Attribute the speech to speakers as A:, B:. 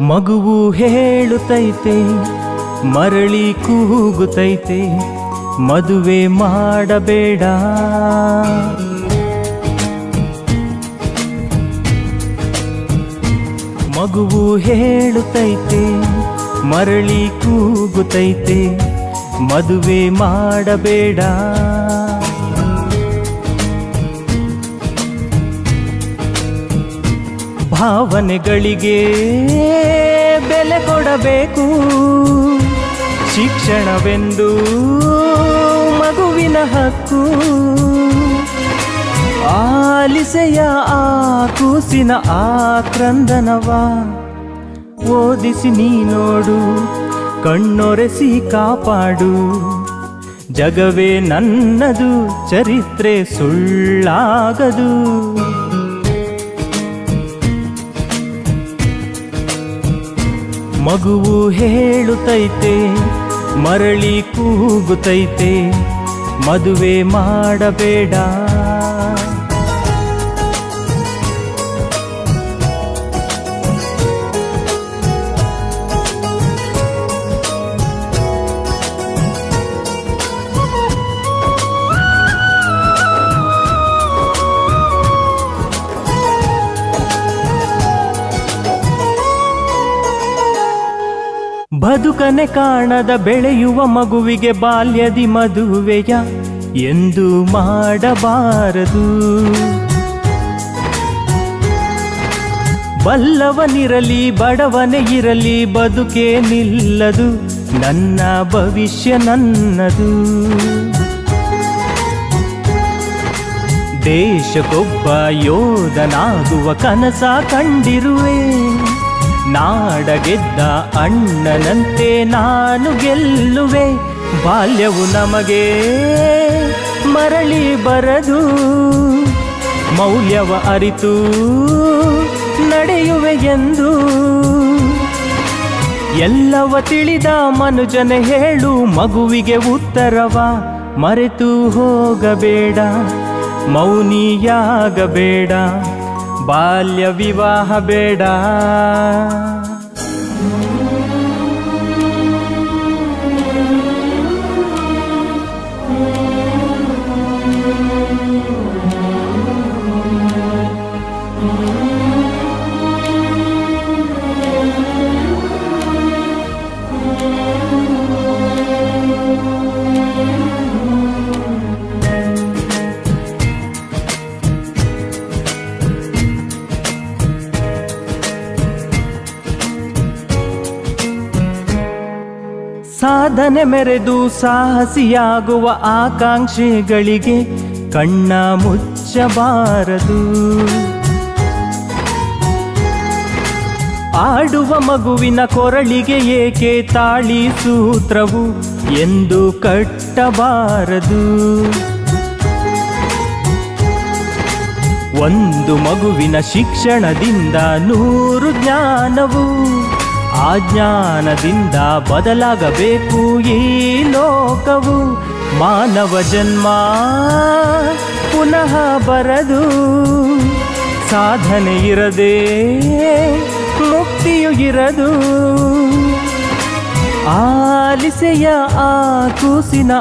A: ಮಗುವು ಹೇಳುತ್ತೈತೆ ಮರಳಿ ಕೂಗುತ್ತೈತೆ ಮದುವೆ ಮಾಡಬೇಡ. ಮಗುವು ಹೇಳುತ್ತೈತೆ ಮರಳಿ ಕೂಗುತ್ತೈತೆ ಮದುವೆ ಮಾಡಬೇಡ. ಭಾವನೆಗಳಿಗೆ ಬೆಲೆ ಕೊಡಬೇಕು. ಶಿಕ್ಷಣವೆಂದು ಮಗುವಿನ ಹಕ್ಕು. ಆಲಿಸೆಯ ಆ ಕೂಸಿನ ಆಕ್ರಂದನವ ಕ್ರಂದನವ. ಓದಿಸಿ ನೀ ನೋಡು, ಕಣ್ಣೊರೆಸಿ ಕಾಪಾಡು. ಜಗವೇ ನನ್ನದು, ಚರಿತ್ರೆ ಸುಳ್ಳಾಗದು. ಮಗುವು ಹೇಳುತ್ತೈತೆ ಮರಳಿ ಕೂಗುತ್ತೈತೆ ಮದುವೆ ಮಾಡಬೇಡ. ಬದುಕನೆ ಕಾಣದ ಬೆಳೆಯುವ ಮಗುವಿಗೆ ಬಾಲ್ಯದಿ ಮದುವೆಯ ಎಂದು ಮಾಡಬಾರದು. ಬಲ್ಲವನಿರಲಿ, ಬಡವನೇ ಇರಲಿ ಬದುಕೇ ನಿಲ್ಲದು ನನ್ನ ಭವಿಷ್ಯ ನನ್ನದು. ದೇಶಕ್ಕೊಬ್ಬ ಯೋಧನಾಗುವ ಕನಸ ಕಂಡಿರುವೆ. ನಾಡ ಗೆದ್ದ ಅಣ್ಣನಂತೆ ನಾನು ಗೆಲ್ಲುವೆ. ಬಾಲ್ಯವು ನಮಗೆ ಮರಳಿ ಬರದು. ಮೌಲ್ಯವ ಅರಿತು ನಡೆಯುವೆ ಎಂದು. ಎಲ್ಲವ ತಿಳಿದ ಮನುಜನ ಹೇಳು, ಮಗುವಿಗೆ ಉತ್ತರವ. ಮರೆತು ಹೋಗಬೇಡ, ಮೌನಿಯಾಗಬೇಡ. ಬಾಲ್ಯ ವಿವಾಹ ಬೇಡ ಸಾಧನೆ ಮೆರೆದು ಸಾಹಸಿಯಾಗುವ ಆಕಾಂಕ್ಷೆಗಳಿಗೆ ಕಣ್ಣ ಮುಚ್ಚಬಾರದು. ಆಡುವ ಮಗುವಿನ ಕೊರಳಿಗೆ ಏಕೆ ತಾಳಿ ಸೂತ್ರವು ಎಂದು ಕಟ್ಟಬಾರದು. ಒಂದು ಮಗುವಿನ ಶಿಕ್ಷಣದಿಂದ ನೂರು ಜ್ಞಾನವು ಆ ಜ್ಞಾನದಿಂದ ಬದಲಾಗಬೇಕು ಈ ಲೋಕವು. ಮಾನವ ಜನ್ಮ ಪುನಃ ಬರದು. ಸಾಧನೆ ಇರದೆ ಮುಕ್ತಿಯು ಇರದು. ಆಲಿಸೆಯ ಆ ಕೂಸಿನ